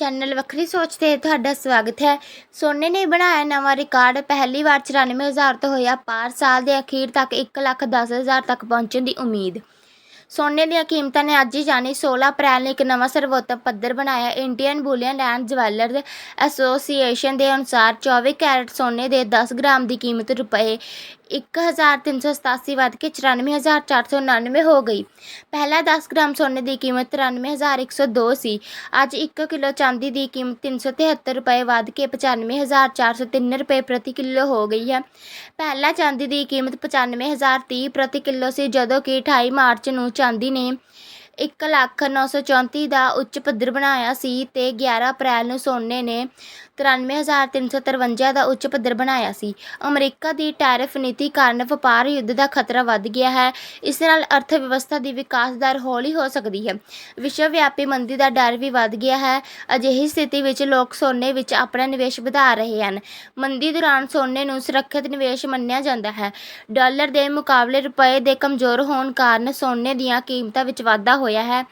Channel ਵੱਖਰੀ ਸੋਚ ਤੇ ਤੁਹਾਡਾ ਸਵਾਗਤ ਹੈ। ਸੋਨੇ ਨੇ ਬਣਾਇਆ ਨਵਾਂ ਰਿਕਾਰਡ। ਪਹਿਲੀ ਵਾਰ 94000 ਤੋਂ ਹੋਇਆ ਪਾਰ ਸਾਲ ਦੇ ਅਖੀਰ ਤੱਕ 110000 ਤੱਕ ਪਹੁੰਚਣ ਦੀ ਉਮੀਦ। ਸੋਨੇ ਦੀਆਂ ਕੀਮਤਾਂ ਨੇ ਅੱਜ ਹੀ ਜਾਣੀ 16 ਅਪ੍ਰੈਲ ਨੂੰ ਇੱਕ ਨਵਾਂ ਸਰਵੋਤਮ ਪੱਧਰ ਬਣਾਇਆ। Indian bullion and jeweller association ਦੇ ਅਨੁਸਾਰ 24 ਕੈਰਟ ਸੋਨੇ ਦੇ 10 ਗ੍ਰਾਮ ਦੀ ਕੀਮਤ ਰੁਪਏ 1387 ਵੱਧ ਕੇ 94499 ਹੋ ਗਈ। ਪਹਿਲਾਂ 10 ਗ੍ਰਾਮ ਸੋਨੇ ਦੀ ਕੀਮਤ 93102 ਸੀ ਅੱਜ 1 ਕਿਲੋ ਚਾਂਦੀ ਦੀ ਕੀਮਤ 373 ਰੁਪਏ ਵੱਧ ਕੇ 95403 ਰੁਪਏ ਪ੍ਰਤੀ ਕਿਲੋ ਹੋ ਗਈ ਹੈ। ਪਹਿਲਾਂ ਚਾਂਦੀ ਦੀ ਕੀਮਤ 95030 ਪ੍ਰਤੀ ਕਿਲੋ ਸੀ, ਜਦੋਂ ਕਿ 28 ਮਾਰਚ ਨੂੰ ਚਾਂਦੀ ਨੇ। ਇੱਕ ਲੱਖ ਨੌ ਸੌ ਚੌਂਤੀ ਦਾ ਉੱਚ ਪੱਧਰ ਬਣਾਇਆ ਸੀ ਅਤੇ 11 ਅਪ੍ਰੈਲ ਨੂੰ ਸੋਨੇ ਨੇ 93353 ਦਾ ਉੱਚ ਪੱਧਰ ਬਣਾਇਆ ਸੀ। ਅਮਰੀਕਾ ਦੀ ਟੈਰਿਫ ਨੀਤੀ ਕਾਰਨ ਵਪਾਰ ਯੁੱਧ ਦਾ ਖਤਰਾ ਵੱਧ ਗਿਆ ਹੈ। ਇਸ ਨਾਲ ਅਰਥ ਵਿਵਸਥਾ ਦੀ ਵਿਕਾਸ ਦਰ ਹੌਲੀ ਹੋ ਸਕਦੀ ਹੈ। ਵਿਸ਼ਵ ਵਿਆਪੀ ਮੰਦੀ ਦਾ ਡਰ ਵੀ ਵੱਧ ਗਿਆ ਹੈ। ਅਜਿਹੀ ਸਥਿਤੀ ਵਿੱਚ ਲੋਕ ਸੋਨੇ ਵਿੱਚ ਆਪਣਾ ਨਿਵੇਸ਼ ਵਧਾ ਰਹੇ ਹਨ। ਮੰਦੀ ਦੌਰਾਨ ਸੋਨੇ ਨੂੰ ਸੁਰੱਖਿਅਤ ਨਿਵੇਸ਼ ਮੰਨਿਆ ਜਾਂਦਾ ਹੈ। ਡਾਲਰ ਦੇ ਮੁਕਾਬਲੇ ਰੁਪਏ ਦੇ ਕਮਜ਼ੋਰ ਹੋਣ ਕਾਰਨ ਸੋਨੇ ਦੀਆਂ ਕੀਮਤਾਂ ਵਿੱਚ ਵਾਧਾ ਹੋਇਆ ਹੋਇਆ ਹੈ।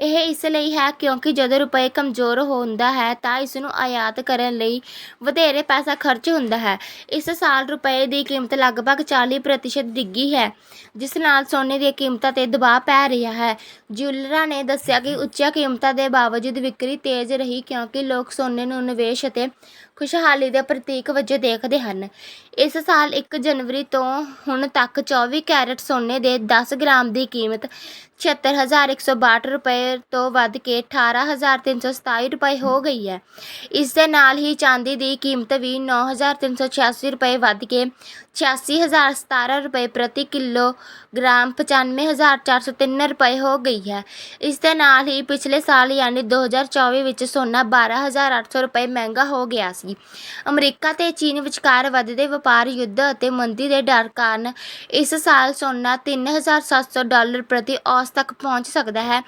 ਇਹ ਇਸ ਲਈ ਹੈ ਕਿਉਂਕਿ ਜਦੋਂ ਰੁਪਏ ਕਮਜ਼ੋਰ ਹੁੰਦਾ ਹੈ ਤਾਂ ਇਸ ਨੂੰ ਆਯਾਤ ਕਰਨ ਲਈ ਵਧੇਰੇ ਪੈਸਾ ਖਰਚ ਹੁੰਦਾ ਹੈ। ਇਸ ਸਾਲ ਰੁਪਏ ਦੀ ਕੀਮਤ ਲਗਭਗ 40% ਡਿੱਗੀ ਹੈ, ਜਿਸ ਨਾਲ ਸੋਨੇ ਦੀਆਂ ਕੀਮਤਾਂ ਤੇ ਦਬਾਅ ਪੈ ਰਿਹਾ ਹੈ। ਜਿਊਲਰਾਂ ਨੇ ਦੱਸਿਆ ਕਿ ਉੱਚੀਆਂ ਕੀਮਤਾਂ ਦੇ ਬਾਵਜੂਦ ਵਿਕਰੀ ਤੇਜ਼ ਰਹੀ ਕਿਉਂਕਿ ਲੋਕ ਸੋਨੇ ਨੂੰ ਨਿਵੇਸ਼ ਅਤੇ ਖੁਸ਼ਹਾਲੀ ਦੇ ਪ੍ਰਤੀਕ ਵਜੋਂ ਦੇਖਦੇ ਹਨ। ਇਸ ਸਾਲ 1 ਜਨਵਰੀ ਤੋਂ ਹੁਣ ਤੱਕ 24 ਕੈਰਟ ਸੋਨੇ ਦੇ 10 ਗ੍ਰਾਮ ਦੀ ਕੀਮਤ 76162 ਰੁਪਏ ਤੋਂ ਵੱਧ ਕੇ 18327 ਰੁਪਏ ਹੋ ਗਈ ਹੈ। ਇਸ ਦੇ ਨਾਲ ਹੀ ਚਾਂਦੀ ਦੀ ਕੀਮਤ ਵੀ 9386 ਰੁਪਏ ਵੱਧ ਕੇ 86017 ਰੁਪਏ ਪ੍ਰਤੀ ਕਿਲੋ ਗ੍ਰਾਮ 95403 ਰੁਪਏ ਹੋ ਗਈ ਹੈ। ਇਸ ਦੇ ਨਾਲ ਹੀ ਪਿਛਲੇ ਸਾਲ ਯਾਨੀ 2024 ਵਿੱਚ ਸੋਨਾ 12800 ਰੁਪਏ ਮਹਿੰਗਾ ਹੋ ਗਿਆ ਸੀ। ਅਮਰੀਕਾ ਤੇ ਚੀਨ ਵਿਚਕਾਰ ਵੱਧਦੇ ਵਪਾਰ ਯੁੱਧ ਅਤੇ ਮੰਦੀ ਦੇ ਡਰ ਕਾਰਨ ਇਸ ਸਾਲ ਸੋਨਾ 3700 ਡਾਲਰ ਪ੍ਰਤੀ ਔਸਤ ਤੱਕ ਪਹੁੰਚ ਸਕਦਾ ਹੈ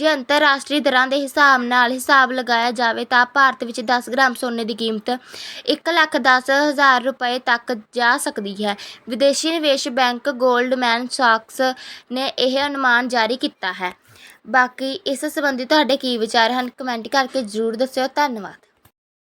ਜੇ ਅੰਤਰਰਾਸ਼ਟਰੀ ਦਰਾਂ ਦੇ ਹਿਸਾਬ ਨਾਲ ਹਿਸਾਬ ਲਗਾਇਆ ਜਾਵੇ ਤਾਂ ਭਾਰਤ ਵਿੱਚ 10 ਗ੍ਰਾਮ ਸੋਨੇ ਦੀ ਕੀਮਤ 110000 ਰੁਪਏ ਤੱਕ ਜਾ ਸਕਦੀ ਹੈ। ਵਿਦੇਸ਼ੀ ਨਿਵੇਸ਼ ਬੈਂਕ ਗੋਲਡਮੈਨ ਸਾਕਸ ਨੇ ਇਹ ਅਨੁਮਾਨ ਜਾਰੀ ਕੀਤਾ ਹੈ। ਬਾਕੀ ਇਸ ਸੰਬੰਧੀ ਤੁਹਾਡੇ ਕੀ ਵਿਚਾਰ ਹਨ? ਕਮੈਂਟ ਕਰਕੇ ਜ਼ਰੂਰ ਦੱਸਿਓ। ਧੰਨਵਾਦ।